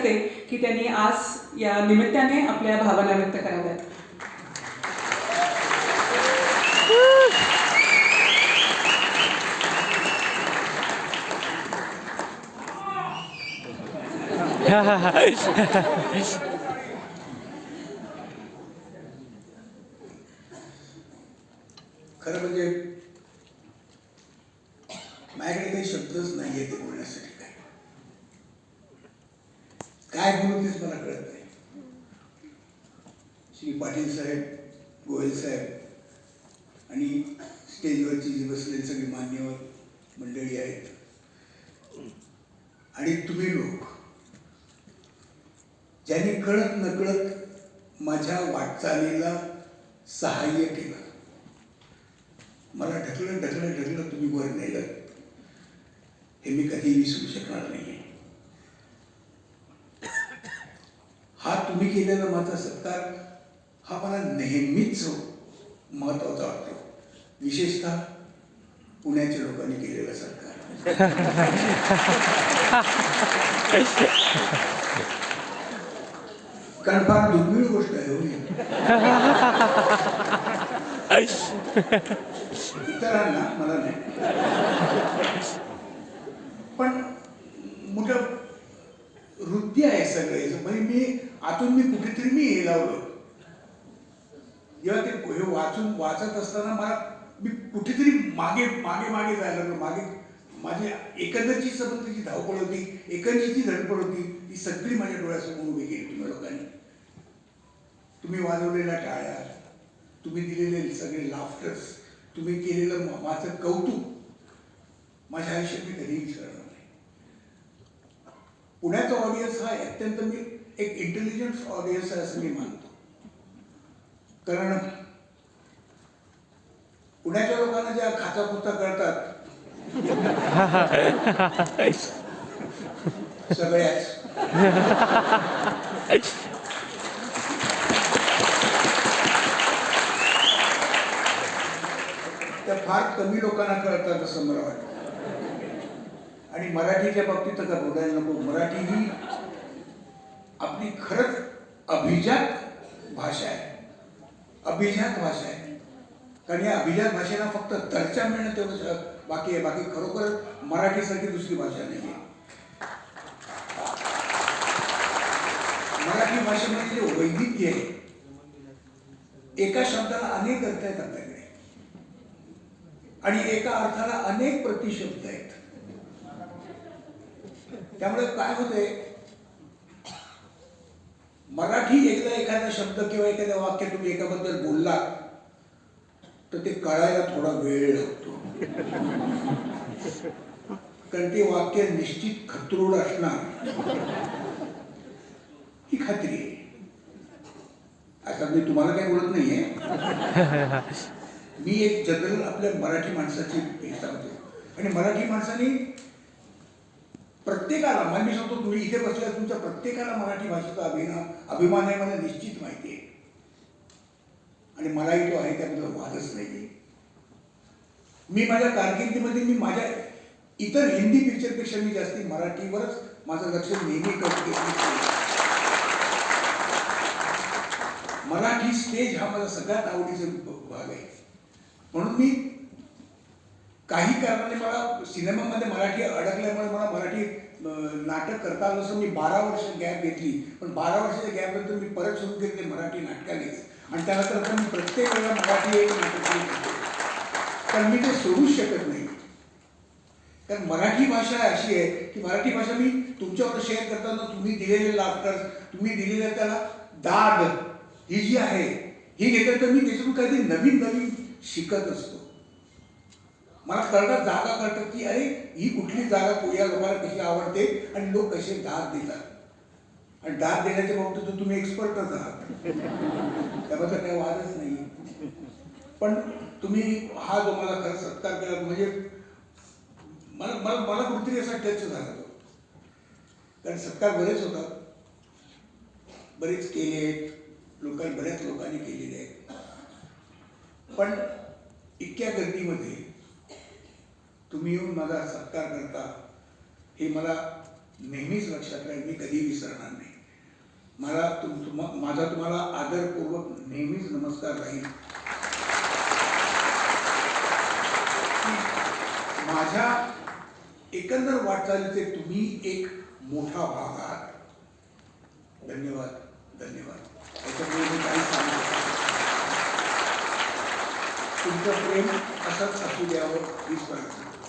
करते की त्यांनी आज या निमित्ताने आपल्या भावना व्यक्त कराव्यात. खरं म्हणजे माझ्याकडे काही शब्दच नाही आहे ते बोलण्यासाठी. काय करू बोलू तेच मला कळत नाही. श्री पाटील साहेब गोयल साहेब आणि स्टेजवरची जी बसलेली सगळी मान्यवर मंडळी आहेत. आणि तुम्ही लोक ज्यांनी कळत नकळत माझ्या वाटचालीला सहाय्य केलं. मला ढकलत ढकलत ढकलत तुम्ही वर नेलं. हे मी कधी विसरू शकणार नाही हा तुम्ही केलेला माझा सत्कार हा मला नेहमीच महत्त्वाचा वाटतो. विशेषतः पुण्याच्या लोकांनी केलेला सत्कार कारण फार दुर्मिळ गोष्ट आहे हो. इतरांना मला नाही. पण मोठं वृत्ती आहे सगळे. म्हणजे मी आतून मी कुठेतरी मी हे लावलं. जेव्हा ते हे वाचून वाचत असताना मला मी कुठेतरी मागे मागे मागे जायला लागलो. मागे माझी एकंदरची संबंध जी धावपळ होती एकंदरची धडपड होती ती सगळी माझ्या डोळ्यासमोर उभी केली तुम्ही लोकांनी. तुम्ही वाजवलेल्या टाळ्या तुम्ही दिलेले सगळे लाफ्टर्स तुम्ही केलेलं माझं कौतुक माझ्या आयुष्यात मी कधीही विसरणार नाही. पुण्याचा ऑडियन्स हा अत्यंत मी एक इंटेलिजंट ऑडियन्स आहे असं मी मानतो. कारण पुण्याच्या लोकांना ज्या खाचापुचा करतात सगळ्याच. त्या फार कमी लोकांना कळतात असं मला वाटतं. आणि मराठीच्या बाबतीत आता बोलायला नको मराठी ही आपली खरंच अभिजात भाषा आहे. अभिजात भाषा आहे. कारण या अभिजात भाषेला फक्त दर्जा मिळणं तेवढंच बाकी आहे. बाकी खरोखर मराठीसारखी दुसरी भाषा नाही आहे. मराठी भाषेमध्ये जे वैविध्य आहे एका शब्दाला अनेक अर्थ आहेत आपल्याकडे. आणि एका अर्थाला अनेक प्रतिशब्द आहेत. त्यामुळे काय होतंय मराठी एकदा एखादा शब्द किंवा एखाद्या वाक्य तुम्ही एकाबद्दल बोलला तर ते कळायला थोडा वेळ लागतो. कारण ते वाक्य निश्चित खतरूड असणार. ही खात्री आहे. आता मी तुम्हाला काही बोलत नाहीये. मी एक जनरल आपल्या मराठी माणसाची हे सांगतो. आणि मराठी माणसाने प्रत्येकाला मला मी सांगतो तुम्ही इथे बसल्या तुमच्या प्रत्येकाला मराठी भाषेचा अभिना अभिमान आहे मला निश्चित माहिती आहे आणि मलाही तो आहे त्याबद्दल वादच नाही मी माझ्या कारकिर्दीमध्ये मी माझ्या इतर हिंदी पिक्चरपेक्षा मी जास्ती मराठीवरच माझं लक्ष नेहमी करत मराठी स्टेज हा माझा सगळ्यात आवडीचा भाग आहे म्हणून मी काही कारणाने मला सिनेमामध्ये मराठी अडकल्यामुळे मला मराठी नाटक करता आलं असं मी बारा वर्ष गॅप घेतली. पण बारा वर्षाच्या गॅपनंतर मी परत सुरू केले मराठी नाटकानेच. आणि त्यानंतर आता मी प्रत्येक वेळेला मराठी एक नाटक तर मी ते सोडूच शकत नाही. कारण मराठी भाषा अशी आहे की मराठी भाषा मी तुमच्यावर शेअर करताना तुम्ही दिलेले लाफ्टर्स तुम्ही दिलेल्या त्याला दाद ही जी आहे ही घेतलं तर मी त्याच्यातून काहीतरी नवीन नवीन शिकत असतो मला कळतात जागा कळतात की अरे ही कुठली जागा या लोकांना कशी आवडते आणि लोक कसे दाद देतात. आणि दाद देण्याच्या बाबतीत तर तुम्ही एक्सपर्टच आहात. त्याबद्दल काही वादच नाही. पण तुम्ही हा जो मला खरं सत्कार केला म्हणजे मला मला मला कुठेतरी असा टच झाला तो. कारण सत्कार बरेच होतात. बरेच केले आहेत. लोकांनी बऱ्याच लोकांनी केलेले आहेत. पण इतक्या गर्दीमध्ये तुम्ही येऊन माझा सत्कार करता हे मला नेहमीच लक्षात राहील मी कधी विसरणार नाही. मला तुम तुम- माझा तुम्हाला आदरपूर्वक नेहमीच नमस्कार राहील. माझ्या एकंदर वाटचालीचे तुम्ही एक मोठा भाग आहात. धन्यवाद धन्यवाद. याच्यामुळे मी काही सांगू तुमचं प्रेम असंच असू द्यावं हीच प्रार्थना.